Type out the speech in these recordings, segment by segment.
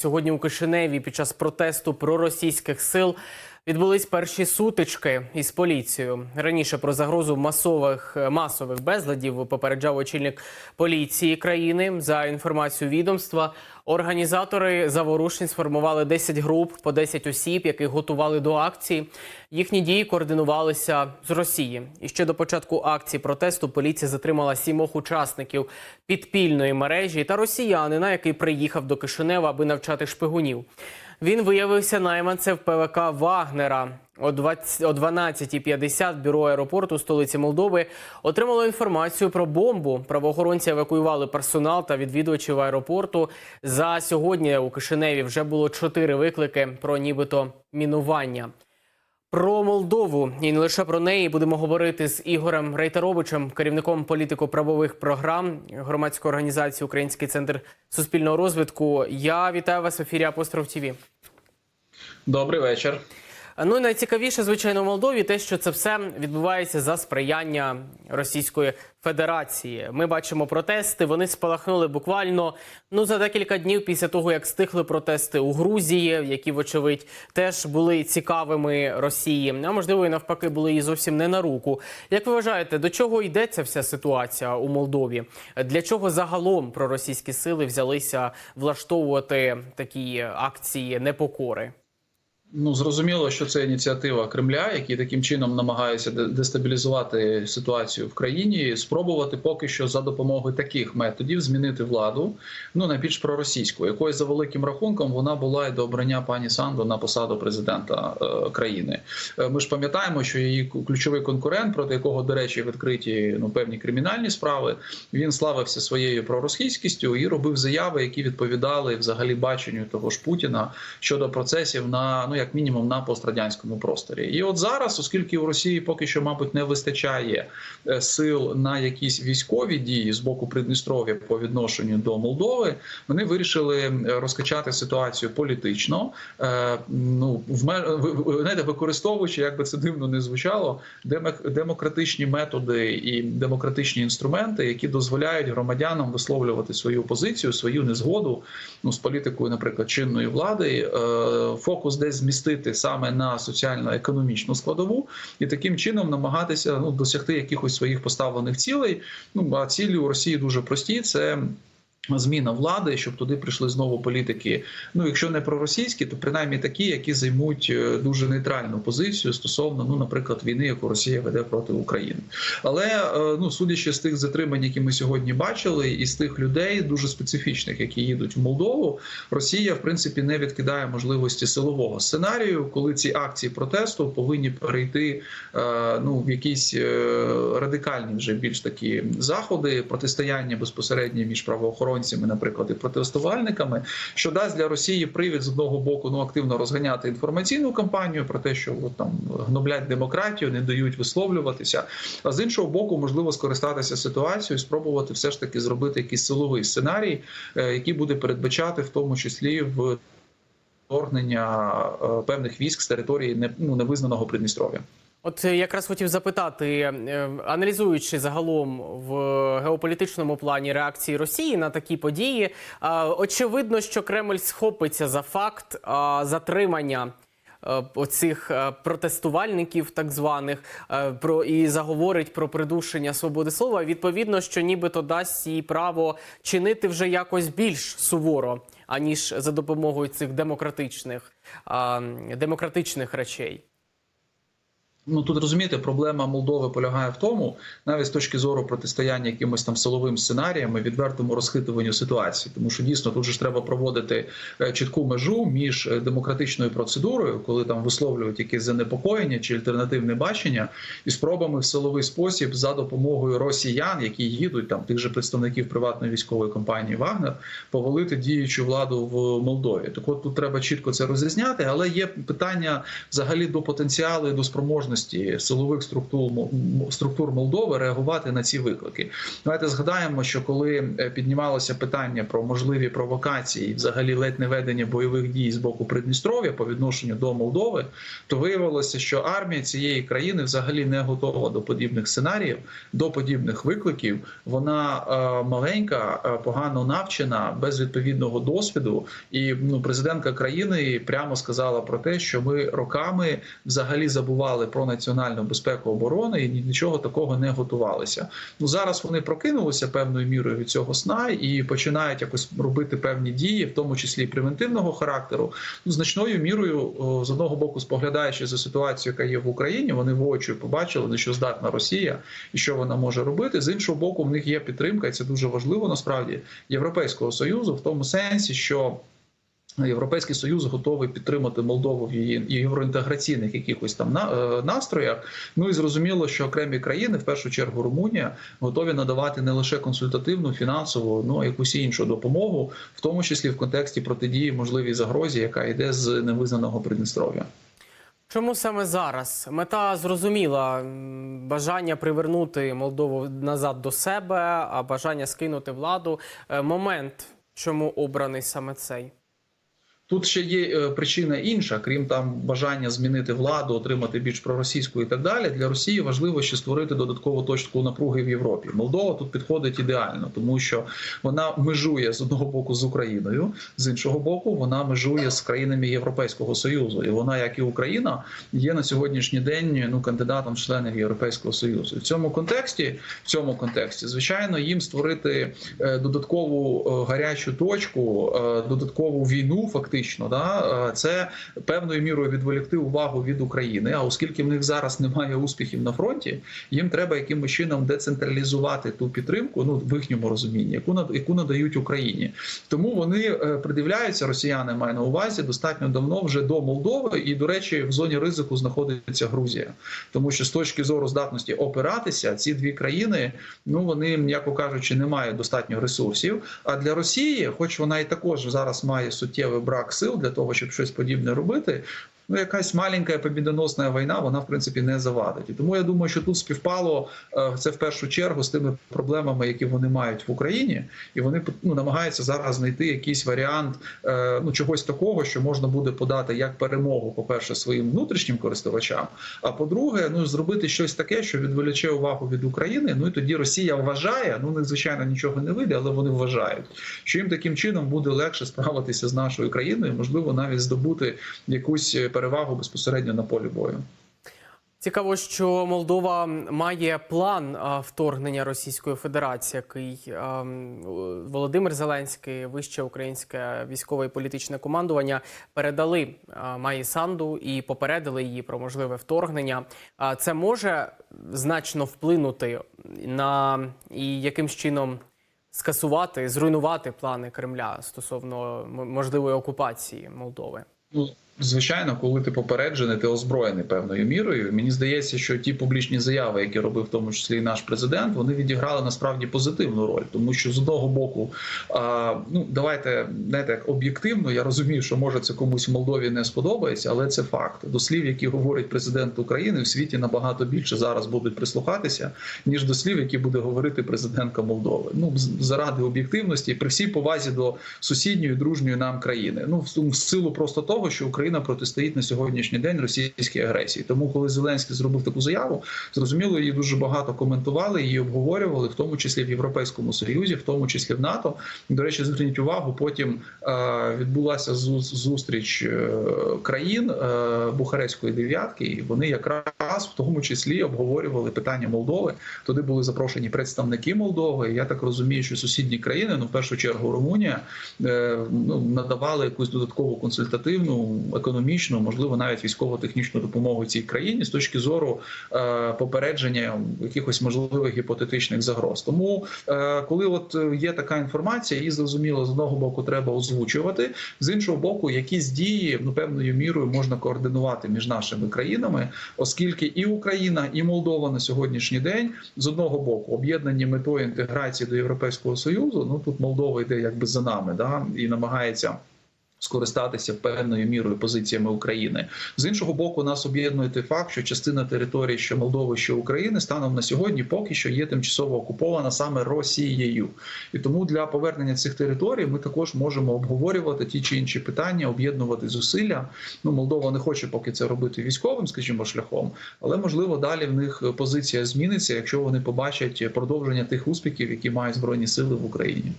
Сьогодні у Кишиневі під час протесту проросійських сил відбулись перші сутички із поліцією. Раніше про загрозу масових масових безладів попереджав очільник поліції країни. За інформацією відомства, організатори заворушень сформували 10 груп по 10 осіб, яких готували до акції. Їхні дії координувалися з Росії. І ще до початку акції протесту поліція затримала сімох учасників підпільної мережі та росіянина, який приїхав до Кишинева, аби навчати шпигунів. Він виявився найманцем ПВК Вагнера. О 20 о 12.50 бюро аеропорту столиці Молдови отримало інформацію про бомбу. Правоохоронці евакуювали персонал та відвідувачів аеропорту. За сьогодні у Кишиневі вже було чотири виклики про нібито мінування. Про Молдову і не лише про неї будемо говорити з Ігорем Рейтеровичем, керівником політико-правових програм громадської організації Український центр суспільного розвитку. Я вітаю вас в ефірі Апостроф ТІВІ. Добрий вечір. Ну і найцікавіше, звичайно, в Молдові те, що це все відбувається за сприяння Російської Федерації. Ми бачимо протести. Вони спалахнули буквально ну за декілька днів після того, як стихли протести у Грузії, які, вочевидь, теж були цікавими Росії. А можливо, і навпаки, були їй зовсім не на руку. Як ви вважаєте, до чого йде ця вся ситуація у Молдові? Для чого загалом проросійські сили взялися влаштовувати такі акції непокори? Ну зрозуміло, що це ініціатива Кремля, який таким чином намагається дестабілізувати ситуацію в країні, спробувати поки що за допомогою таких методів змінити владу. Ну найбільш проросійську, якою за великим рахунком вона була і до обрання пані Санду на посаду президента е, країни. Е, Ми ж пам'ятаємо, що її ключовий конкурент, проти якого, до речі, відкриті ну певні кримінальні справи, він славився своєю проросійськістю і робив заяви, які відповідали взагалі баченню того ж Путіна щодо процесів на ну як мінімум на пострадянському просторі. І от зараз, оскільки у Росії поки що, мабуть, не вистачає е, сил на якісь військові дії з боку Придністров'я по відношенню до Молдови, вони вирішили розкачати ситуацію політично. Е, Ну в знаєте, використовуючи, як би це дивно не звучало, демок- демократичні методи і демократичні інструменти, які дозволяють громадянам висловлювати свою позицію, свою незгоду ну з політикою, наприклад, чинної влади. Е, Фокус десь змістити саме на соціально-економічну складову і таким чином намагатися ну досягти якихось своїх поставлених цілей. Ну а цілі у Росії дуже прості: це. Зміна влади, щоб туди прийшли знову політики. Ну, якщо не проросійські, то принаймні такі, які займуть е, дуже нейтральну позицію стосовно, ну, наприклад, війни, яку Росія веде проти України. Але е, ну, судячи з тих затримань, які ми сьогодні бачили, і з тих людей дуже специфічних, які їдуть в Молдову, Росія в принципі не відкидає можливості силового сценарію, коли ці акції протесту повинні перейти е, ну в якісь радикальні вже більш такі заходи протистояння безпосередньо між правоохоронцями, наприклад, і протестувальниками, що дасть для Росії привід з одного боку ну активно розганяти інформаційну кампанію про те, що от, там гноблять демократію, не дають висловлюватися. А з іншого боку, можливо скористатися ситуацією, і спробувати все ж таки зробити якийсь силовий сценарій, е, який буде передбачати в тому числі в вторгнення е, певних військ з території ну, невизнаного Придністров'я. От е, якраз хотів запитати, е, аналізуючи загалом в геополітичному плані реакції Росії на такі події, очевидно, що Кремль схопиться за факт затримання. е, Оцих протестувальників, так званих, про і заговорить про придушення свободи слова. Відповідно, що нібито дасть їй право чинити вже якось більш суворо, аніж за допомогою цих демократичних, демократичних речей. Ну тут розумієте, проблема Молдови полягає в тому, навіть з точки зору протистояння якимось там силовим і відвертому розхитуванню ситуації, тому що дійсно тут же ж треба проводити е, чітку межу між е, демократичною процедурою, коли там висловлюють якесь занепокоєння чи альтернативне бачення, і спробами в силовий спосіб за допомогою росіян, які їдуть там тих же представників приватної військової компанії Вагнер, повалити діючу владу в Молдові. Так от тут треба чітко це розрізняти, але є питання взагалі до потенціалу і до спроможності здатності силових структур структур Молдови реагувати на ці виклики. Давайте згадаємо, що коли е, піднімалося питання про можливі провокації, і взагалі ледь не ведення бойових дій з боку Придністров'я по відношенню до Молдови, то виявилося, що армія цієї країни взагалі не готова до подібних сценаріїв, до подібних викликів. Вона е, маленька, е, погано навчена, без відповідного досвіду. І ну, президентка країни прямо сказала про те, що ми роками взагалі забували про національну безпеку оборони і ні до чого такого не готувалися. Ну зараз вони прокинулися певною мірою від цього сна і починають якось робити певні дії, в тому числі превентивного характеру. Ну, значною мірою з одного боку, споглядаючи за ситуацією, яка є в Україні, вони воочию побачили, на що здатна Росія і що вона може робити. З іншого боку, в них є підтримка, і це дуже важливо насправді Європейського союзу в тому сенсі, що. Європейський союз готовий підтримати Молдову в її євроінтеграційних якихось там е, настроях. Ну і зрозуміло, що окремі країни, в першу чергу Румунія, готові надавати не лише консультативну, фінансову, ну а якусь іншу допомогу, в тому числі в контексті протидії можливій загрозі, яка йде з невизнаного Придністров'я. Чому саме зараз? Мета зрозуміла бажання привернути Молдову назад до себе, а бажання скинути владу. Е, Момент, чому обраний саме цей? Тут ще є е, причина інша, крім там бажання змінити владу, отримати більш проросійську і так далі. Для Росії важливо ще створити додаткову точку напруги в Європі. Молдова тут підходить ідеально, тому що вона межує з одного боку з Україною, з іншого боку, вона межує з країнами Європейського союзу, і вона, як і Україна, є на сьогоднішній день ну кандидатом в члени Європейського союзу. І в цьому контексті, в цьому контексті, звичайно, їм створити е, додаткову е, гарячу точку, додаткову війну, фактично, да, е, це певною мірою відволікти увагу від України. А оскільки в них зараз немає успіхів на фронті, їм треба якимось чином децентралізувати ту підтримку, ну в їхньому розумінні, яку над- яку надають Україні. Тому вони е, придивляються, росіяни маю на увазі достатньо давно вже до Молдови, і до речі, в зоні ризику знаходиться Грузія, тому що з точки зору здатності опиратися, ці дві країни, ну вони, м'яко кажучи, не мають достатньо ресурсів. А для Росії, хоч вона і також зараз має суттєвий брак сил для того, щоб щось подібне робити. Ну, якась маленька побідоносна війна, вона в принципі не завадить. І тому я думаю, що тут співпало е, це в першу чергу з тими проблемами, які вони мають в Україні, і вони ну, намагаються зараз знайти якийсь варіант е, ну чогось такого, що можна буде подати як перемогу, по перше, своїм внутрішнім користувачам. А по-друге, ну зробити щось таке, що відволіче увагу від України. Ну і тоді Росія вважає, ну не звичайно нічого не вийде, але вони вважають, що їм таким чином буде легше справитися з нашою країною, можливо, навіть здобути якусь перевагу безпосередньо на полі бою. Цікаво, що Молдова має план вторгнення Російської Федерації, який Володимир Зеленський, вище українське військове і політичне командування передали Майі Санду і попередили її про можливе вторгнення. А це може значно вплинути на і якимсь чином скасувати, зруйнувати плани Кремля стосовно можливої окупації Молдови. Ну, звичайно, коли ти попереджений, ти озброєний певною мірою. Мені здається, що ті публічні заяви, які робив в тому числі і наш президент, вони відіграли насправді позитивну роль, тому що з одного боку, а, ну давайте знаєте, як об'єктивно, я розумію, що може це комусь в Молдові не сподобається, але це факт. До слів, які говорить президент України, в світі набагато більше зараз будуть прислухатися, ніж до слів, які буде говорити президентка Молдови. Ну заради об'єктивності, при всій повазі до сусідньої дружньої нам країни. Ну в силу просто того, що Україна протистоїть на сьогоднішній день російській агресії. Тому, коли Зеленський зробив таку заяву, зрозуміло, її дуже багато коментували, її обговорювали, в тому числі в Європейському Союзі, в тому числі в НАТО. До речі, зверніть увагу. Потім е, відбулася зу- зустріч е, країн е, Бухарестської дев'ятки, і вони якраз в тому числі обговорювали питання Молдови. Туди були запрошені представники Молдови. Я так розумію, що сусідні країни, ну в першу чергу Румунія, ну надавали якусь додаткову консультативну, економічну, можливо, навіть військово-технічну допомогу цій країні з точки зору е, попередження якихось можливих гіпотетичних загроз. Тому, е, коли от е, є така інформація, її зрозуміло з одного боку треба озвучувати, з іншого боку, якісь дії ну певною мірою можна координувати між нашими країнами, оскільки і Україна, і Молдова на сьогоднішній день з одного боку об'єднані метою інтеграції до Європейського союзу. Ну тут Молдова йде якби за нами, да і намагається скористатися певною мірою позиціями України з іншого боку, нас об'єднує той факт, що частина території, що Молдови, що України, станом на сьогодні поки що є тимчасово окупована саме Росією, і тому для повернення цих територій ми також можемо обговорювати ті чи інші питання, об'єднувати зусилля. Ну Молдова не хоче поки це робити військовим, скажімо, шляхом, але можливо далі в них позиція зміниться, якщо вони побачать продовження тих успіхів, які мають збройні сили в Україні.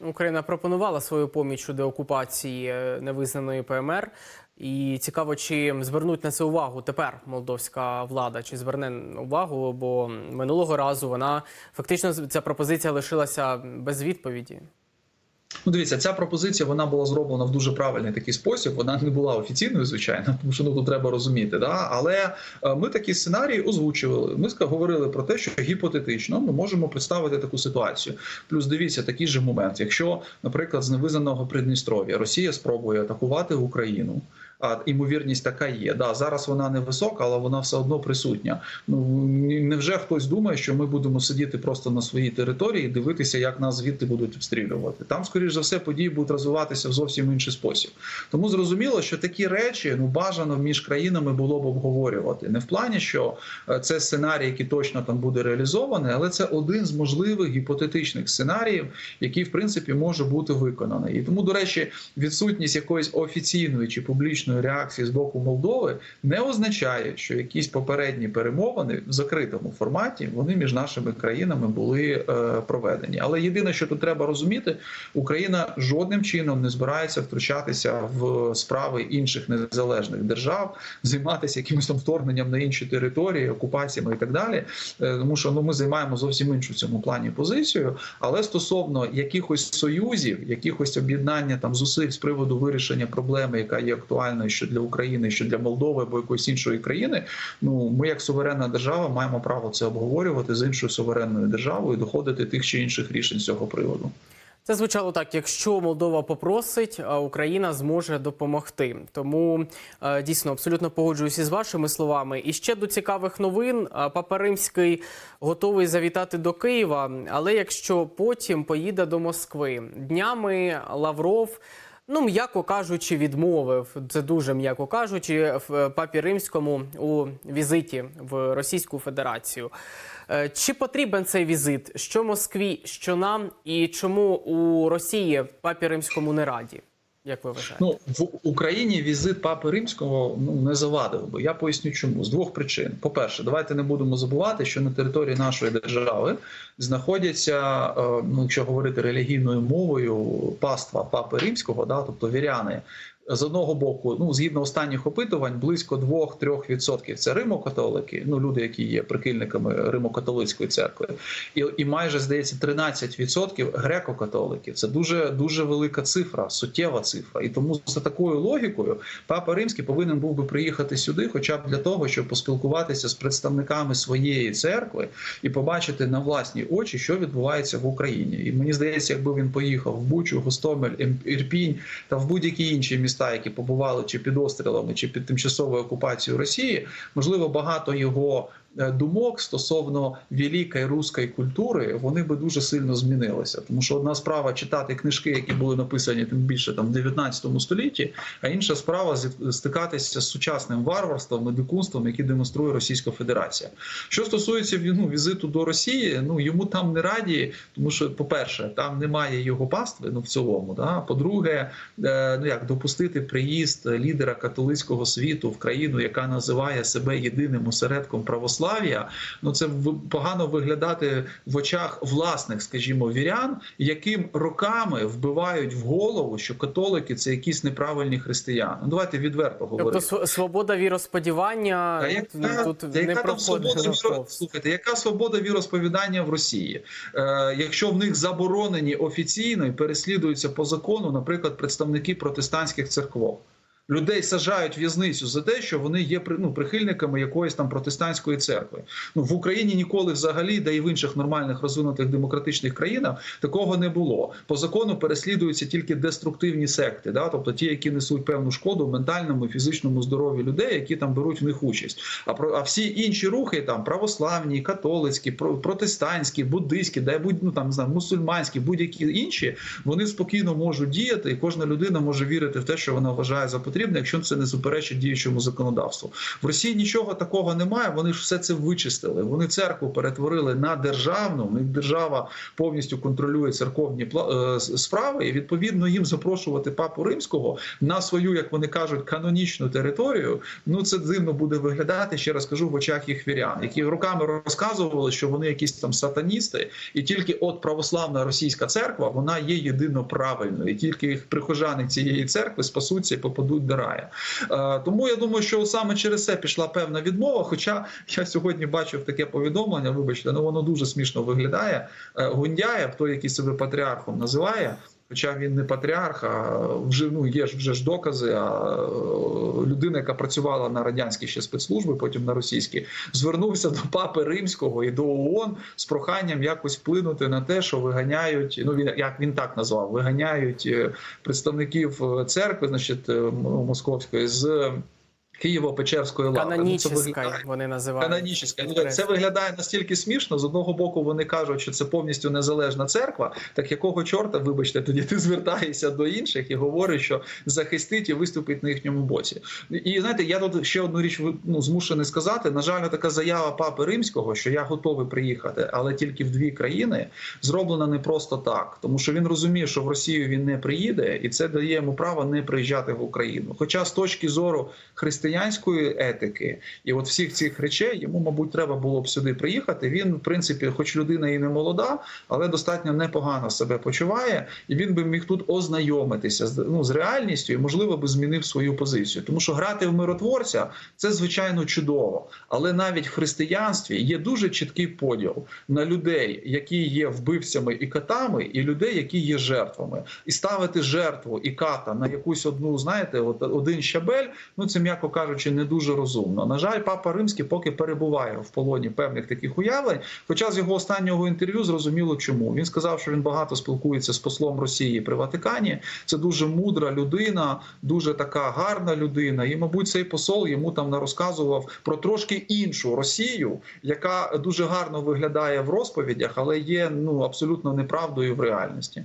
Україна пропонувала свою поміч у деокупації е, невизнаної ПМР. І цікаво, чи звернуть на це увагу тепер молдовська влада, чи зверне увагу, бо минулого разу вона фактично ця пропозиція лишилася без відповіді. Ну, дивіться, ця пропозиція вона була зроблена в дуже правильний такий спосіб. Вона не була офіційною, звичайно, тому що ну тут треба розуміти. Да? Але е, ми такі сценарії озвучували. Ми говорили про те, що гіпотетично ми можемо представити таку ситуацію. Плюс дивіться, такий же момент. Якщо, наприклад, з невизнаного Придністров'я Росія спробує атакувати Україну. А імовірність така є. Да, зараз вона невисока, але вона все одно присутня. Ну невже хтось думає, що ми будемо сидіти просто на своїй території і дивитися, як нас звідти будуть обстрілювати? Там, скоріш за все, події будуть розвиватися в зовсім інший спосіб. Тому зрозуміло, що такі речі ну бажано між країнами було б обговорювати. Не в плані, що е, це сценарій, який точно там буде реалізований, але це один з можливих гіпотетичних сценаріїв, який в принципі може бути виконаний. І тому, до речі, відсутність якоїсь офіційної чи публічної реакції з боку Молдови не означає, що якісь попередні перемовини в закритому форматі вони між нашими країнами були е, проведені. Але єдине, що тут треба розуміти, Україна жодним чином не збирається втручатися в справи інших незалежних держав, займатися якимось там вторгненням на інші території, окупаціями і так далі. Е, Тому що ну ми займаємо зовсім іншу в цьому плані позицію. Але стосовно якихось союзів, якихось об'єднання там зусиль з приводу вирішення проблеми, яка є актуальною що для України, що для Молдови або якоїсь іншої країни, ну ми як суверенна держава маємо право це обговорювати з іншою суверенною державою, доходити тих чи інших рішень з цього приводу. Це звучало так: якщо Молдова попросить, Україна зможе допомогти. Тому е, дійсно абсолютно погоджуюся з вашими словами. І ще до цікавих новин Папа Римський готовий завітати до Києва, але якщо потім поїде до Москви днями Лавров. Ну, м'яко кажучи, відмовив це дуже м'яко кажучи, в папі римському у візиті в Російську Федерацію. Е, Чи потрібен цей візит? Що Москві, що нам, і чому у Росії папі римському не раді? Як ви вважаєте? Ну в Україні візит папи римського ну не завадив би. Я поясню, чому з двох причин. По перше, давайте не будемо забувати, що на території нашої держави знаходяться, е, ну якщо говорити релігійною мовою, паства папи римського, да, тобто віряни. З одного боку, ну згідно останніх опитувань, близько 2-3% це римокатолики, ну люди, які є прихильниками Римо-католицької церкви, і, і майже здається 13% греко-католиків. Це дуже дуже велика цифра, суттєва цифра. І тому за такою логікою папа римський повинен був би приїхати сюди, хоча б для того, щоб поспілкуватися з представниками своєї церкви і побачити на власні очі, що відбувається в Україні. І мені здається, якби він поїхав в Бучу, Гостомель, Ім- Ірпінь та в будь-які інші міста, які побували чи під обстрілами, чи під тимчасовою окупацією Росії, можливо, багато його думок стосовно великої руської культури вони би дуже сильно змінилися. Тому що одна справа читати книжки, які були написані тим більше там в 19 столітті, а інша справа стикатися з сучасним варварством і дикунством, які демонструє Російська Федерація. Що стосується ну, візиту до Росії, ну йому там не раді, тому що, по-перше, там немає його пастви, ну в цілому. Да? По-друге, е, ну як допустити приїзд лідера католицького світу в країну, яка називає себе єдиним осередком православ'я, ну це погано виглядати в очах власних, скажімо, вірян, яким роками вбивають в голову, що католики це якісь неправильні християни. Ну давайте відверто говорити. Тобто свобода віросповідання А яка, тут та не яка там свобода віро... Слухайте, яка свобода віросповідання в Росії? Е, якщо в них заборонені офіційно і переслідуються по закону, наприклад, представники протестантських церков. Людей саджають в в'язницю за те, що вони є ну, прихильниками якоїсь там протестантської церкви. Ну в Україні ніколи взагалі, да і в інших нормальних розвинутих демократичних країнах такого не було. По закону переслідуються тільки деструктивні секти, да, тобто ті, які несуть певну шкоду ментальному і фізичному здоров'ю людей, які там беруть в них участь. А про а всі інші рухи, там православні, католицькі, про- протестантські, буддийські, да будь ну там не знаю, мусульманські, будь-які інші, вони спокійно можуть діяти, і кожна людина може вірити в те, що вона вважає за потрібне, якщо це не суперечить діючому законодавству. В Росії нічого такого немає. Вони ж все це вичистили. Вони церкву перетворили на державну. В них держава повністю контролює церковні е, справи, і відповідно їм запрошувати папу римського на свою, як вони кажуть, канонічну територію. Ну це дивно буде виглядати. Ще раз кажу в очах їх вірян, які роками розказували, що вони якісь там сатаністи, і тільки от православна російська церква вона є єдино правильною, і тільки їх прихожани цієї церкви спасуться і попадуть до. Е, Тому я думаю, що саме через це пішла певна відмова. Хоча я сьогодні бачив таке повідомлення, вибачте, ну воно дуже смішно виглядає. Е, Гундяєв, той, який себе патріархом називає. Хоча він не патріарх, а вже ну є ж вже ж докази. А е, людина, яка працювала на радянські ще спецслужби, потім на російські, звернувся до папи римського і до ООН з проханням якось вплинути на те, що виганяють. Ну він як він так назвав, виганяють е, представників е, церкви, значить ну, московської з Києво-Печерської лаври. Ну, Канонічна, виглядає- вони називають. Канонічна. Ну, Це виглядає настільки смішно. З одного боку, вони кажуть, що це повністю незалежна церква. Так якого чорта, вибачте, тоді ти звертаєшся до інших і говориш, що захистить і виступить на їхньому боці. І знаєте, я тут ще одну річ ну, змушений сказати. На жаль, така заява папи римського, що я готовий приїхати, але тільки в дві країни, зроблена не просто так, тому що він розуміє, що в Росію він не приїде, і це дає йому право не приїжджати в Україну. Хоча з точки зору християнської етики і от всіх цих речей йому, мабуть, треба було б сюди приїхати. Він, в принципі, хоч людина і не молода, але достатньо непогано себе почуває, і він би міг тут ознайомитися з ну з реальністю і можливо би змінив свою позицію. Тому що грати в миротворця це звичайно чудово, але навіть в християнстві є дуже чіткий поділ на людей, які є вбивцями і катами, і людей, які є жертвами, і ставити жертву і ката на якусь одну, знаєте, от один щабель. Ну це м'яко кажучи, не дуже розумно. На жаль, папа римський поки перебуває в полоні певних таких уявлень. Хоча з його останнього інтерв'ю зрозуміло, чому він сказав, що він багато спілкується з послом Росії при Ватикані. Це дуже мудра людина, дуже така гарна людина. І, мабуть, цей посол йому там розказував про трошки іншу Росію, яка дуже гарно виглядає в розповідях, але є ну абсолютно неправдою в реальності.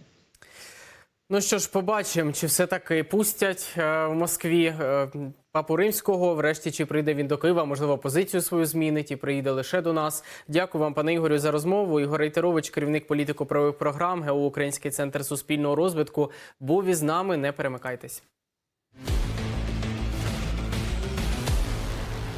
Ну що ж, побачимо, чи все таки пустять е, в Москві е, папу римського. Врешті чи прийде він до Києва, можливо, позицію свою змінить і приїде лише до нас. Дякую вам, пане Ігорю, за розмову. Ігор Рейтерович, керівник політико-правових програм ГЕО Український центр суспільного розвитку, був із нами. Не перемикайтесь.